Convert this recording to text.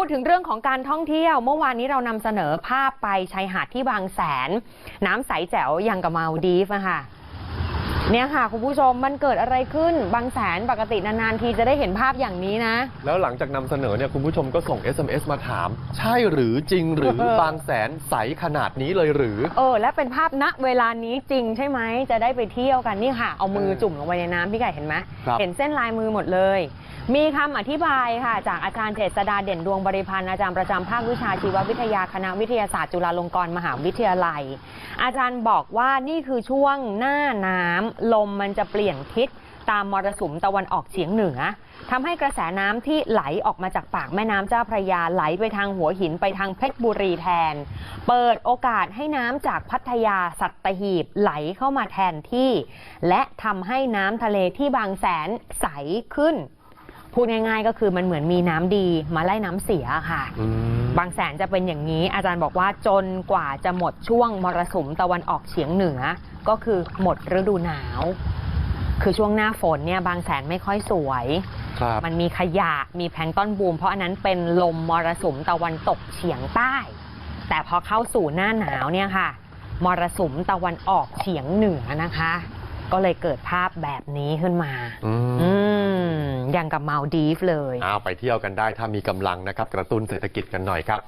พูดถึงเรื่องของการท่องเที่ยว เมื่อวานนี้เรานำเสนอภาพไปชายหาดที่บางแสน น้ำใสแจ๋วอย่างกับมาลดีฟอะค่ะเนี่ยค่ะ คุณผู้ชมมันเกิดอะไรขึ้นบางแสนปกตินาน ๆ ทีจะได้เห็นภาพอย่างนี้นะ แล้วหลังจากนำเสนอเนี่ยคุณผู้ชมก็ส่ง SMS มาถาม ใช่หรือจริงหรือเออบางแสนใสขนาดนี้เลยหรือ เออ และเป็นภาพณเวลานี้จริงใช่ไหมจะได้ไปเที่ยวกันนี่ค่ะ เอามือจุ่มลงไปในน้ำพี่ไก่เห็นไหมครับเห็นเส้นลายมือหมดเลย มีคำอธิบายค่ะ จากอาจารย์เจษดาเด่นดวงบริพันธ์อาจารย์ประจำภาควิชาชีววิทยาคณะวิทยาศาสตร์จุฬาลงกรณ์มหาวิทยาลัย อาจารย์บอกว่านี่คือช่วงหน้าน้ำลมมันจะเปลี่ยนทิศตามมรสุมตะวันออกเฉียงเหนือทำให้กระแสน้ำที่ไหลออกมาจากปากแม่น้ำเจ้าพระยาไหลไปทางหัวหินไปทางเพชรบุรีแทน เปิดโอกาสให้น้ำจากพัทยาสัตหีบไหลเข้ามาแทนที่ และทำให้น้ำทะเลที่บางแสนใสขึ้น พูดง่ายๆ ก็คือมันเหมือนมีน้ำดีมาไล่น้ำเสียค่ะอืมบางแสนจะเป็นอย่างนี้ อาจารย์บอกว่าจนกว่าจะหมดช่วงมรสุมตะวันออกเฉียงเหนือ ก็คือหมดฤดูหนาว คือช่วงหน้าฝนเนี่ยบางแสนไม่ค่อยสวยครับมันมีขยะมีแพลงก์ต้นบูม เพราะอันนั้นเป็นลมมรสุมตะวันตกเฉียงใต้ แต่พอเข้าสู่หน้าหนาวเนี่ยค่ะ มรสุมตะวันออกเฉียงเหนือนะคะ ก็เลยเกิดภาพแบบนี้ขึ้นมา อืม อย่างกับมาลดีฟเลยเอาไปเที่ยวกันได้ถ้ามีกำลังนะครับ กระตุ้นเศรษฐกิจกันหน่อยครับ